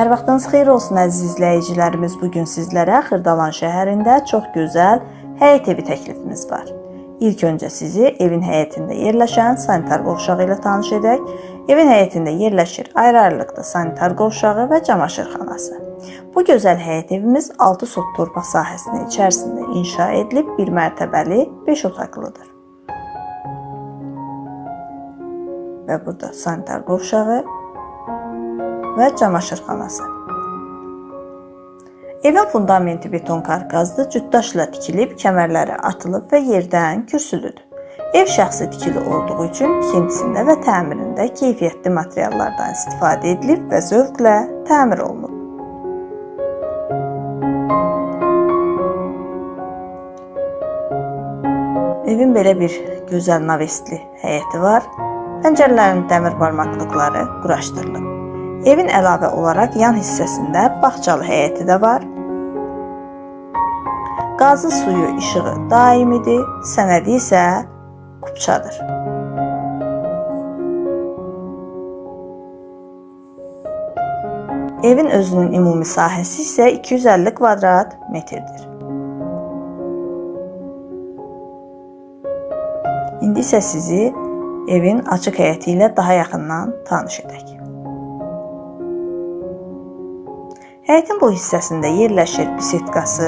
Hər vaxtınız xeyir olsun əziz izləyicilərimiz. Bu gün sizlərə Xırdalan şəhərində çox gözəl həyət evi təklifimiz var. İlk öncə sizi evin həyətində yerləşən sanitar qovşağı ilə tanış edək. Evin həyətində yerləşir ayrı-ayrılıqda sanitar qovşağı və camaşırxanası. Bu gözəl həyət evimiz 6 sot torpaq sahəsinin içərisində inşa edilib, bir mərtəbəli, 5 otaqlıdır. Və burada sanitar qovşağı və camaşırxanası. Evin fundamenti beton karkazdır, cütdaşla tikilib, kəmərləri atılıb və yerdən kürsülüdür. Ev şəxsi tikili olduğu üçün tikintisində və təmirində keyfiyyətli materiallardan istifadə edilib və zövqlə təmir olunub. Evin belə bir gözəl navestli həyəti var. Pəncərələrin dəmir barmaqlıqları quraşdırılıb. Evin əlavə olaraq yan hissəsində bağçalı həyəti də var. Qazı suyu işığı daimidir, sənədi isə kupçadır. Evin özünün ümumi sahəsi isə 250 kvadrat metrdir. İndi isə sizi evin açıq həyəti ilə daha yaxından tanış edək. Həyətin bu hissəsində yerləşir bisetkası,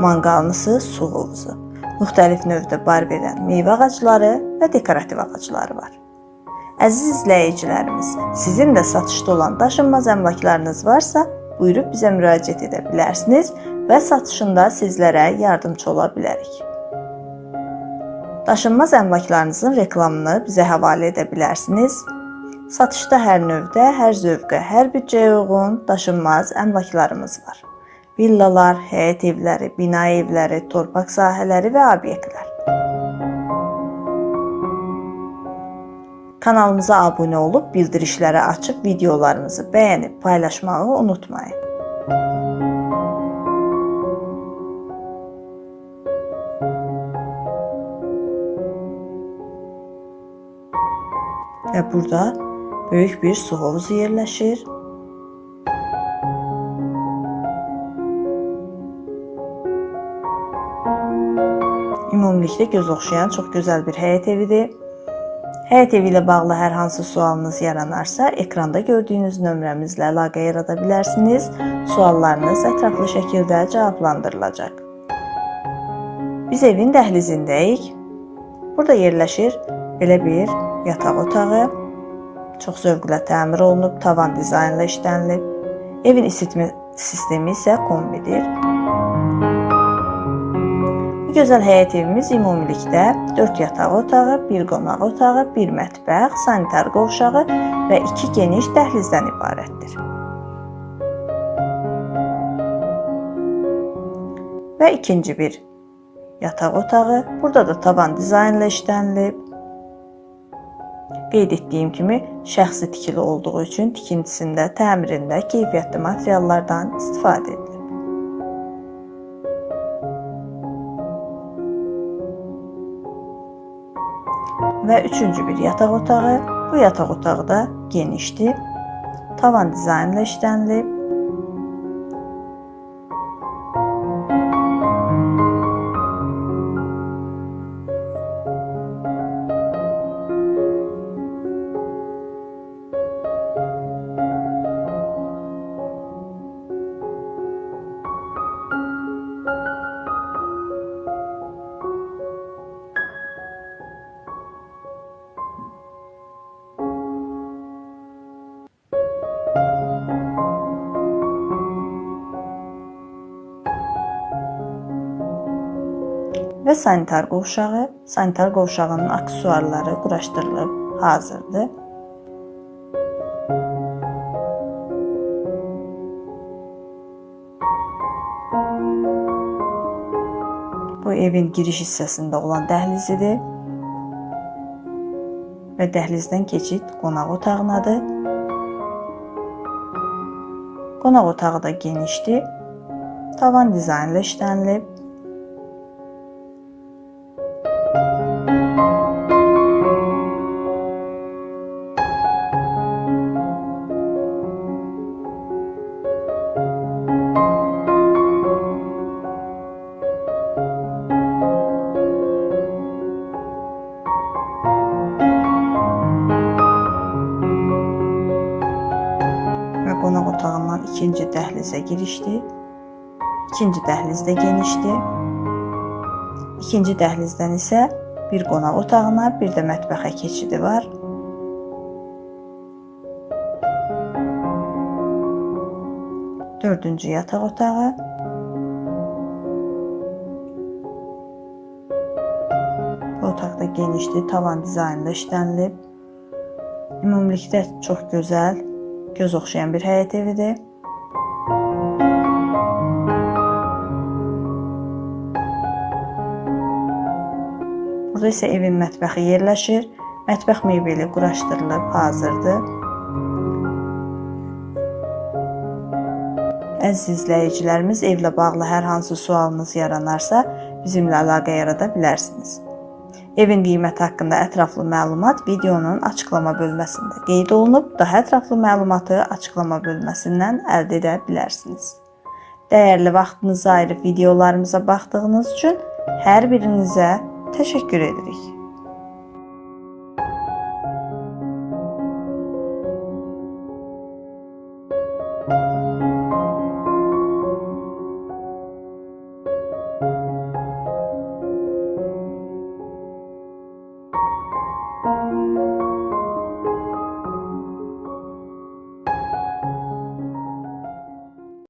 manqalnısı, su hovuzu. Müxtəlif növdə bar verən meyvə ağacları və dekorativ ağacları var. Əziz izləyicilərimiz, sizin də satışda olan daşınmaz əmlaklarınız varsa, buyurub bizə müraciət edə bilərsiniz və satışında sizlərə yardımçı ola bilərik. Daşınmaz əmlaklarınızın reklamını bizə həvalə edə bilərsiniz Satışda hər növdə, hər zövqə, hər büdcəyə uyğun daşınmaz əmlaklarımız var. Villalar, həyət evləri, bina evləri, torpaq sahələri və obyektlər. Kanalımıza abunə olub bildirişləri açıb videolarımızı bəyənib paylaşmağı unutmayın. Və burada böyük bir su hovuzu yerləşir. Ümumilikdə göz oxşayan çox gözəl bir həyət evidir. Həyət evi ilə bağlı hər hansı sualınız yaranarsa, ekranda gördüyünüz nömrəmizlə əlaqə yarada bilərsiniz. Suallarınız ətraflı şəkildə cavablandırılacaq. Biz evin dəhlizindəyik. Burada yerləşir belə bir yataq otağı. Çox zövqlə təmir olunub, tavan dizaynla işlənilib. Evin isitmə sistemi isə kombidir. Bu gözəl həyət evimiz ümumilikdə 4 yataq otağı, 1 qonaq otağı, 1 mətbəx, sanitar qovşağı və 2 geniş dəhlizdən ibarətdir. Və ikinci bir yataq otağı. Burada da tavan dizaynla işlənilib. Qeyd etdiyim kimi, şəxsi tikili olduğu üçün tikintisində, təmirində keyfiyyətli materiallardan istifadə edilir. Və üçüncü bir yataq otağı. Bu yataq otağı da genişdir. Tavan dizaynla işlənilib. Və sanitar qovşağı. Sanitar qovşağının aksesuarları quraşdırılıb hazırdır. Bu evin giriş hissəsində olan dəhlizidir. Və dəhlizdən keçid qonaq otağınadır. Qonaq otağı da genişdir. Tavan dizaynla işlənilib. Dəhlizə girişdir. İkinci dəhliz də genişdir. İkinci dəhlizdən isə bir qonaq otağına, bir də mətbəxə keçidi var. Dördüncü yataq otağı. Bu otaqda genişdir, tavan dizaynında işlənilib. Ümumilikdə çox gözəl, göz oxşayan bir həyət evidir. Burada isə evin mətbəxi yerləşir. Mətbəx mebeli quraşdırılıb, hazırdır. Əziz izləyicilərimiz, evlə bağlı hər hansı sualınız yaranarsa, bizimlə əlaqə yarada bilərsiniz. Evin qiyməti haqqında ətraflı məlumat videonun açıqlama bölməsində qeyd olunub. Daha ətraflı məlumatı açıqlama bölməsindən əldə edə bilərsiniz. Dəyərli vaxtınızı ayırıb videolarımıza baxdığınız üçün hər birinizə təşəkkür edirik.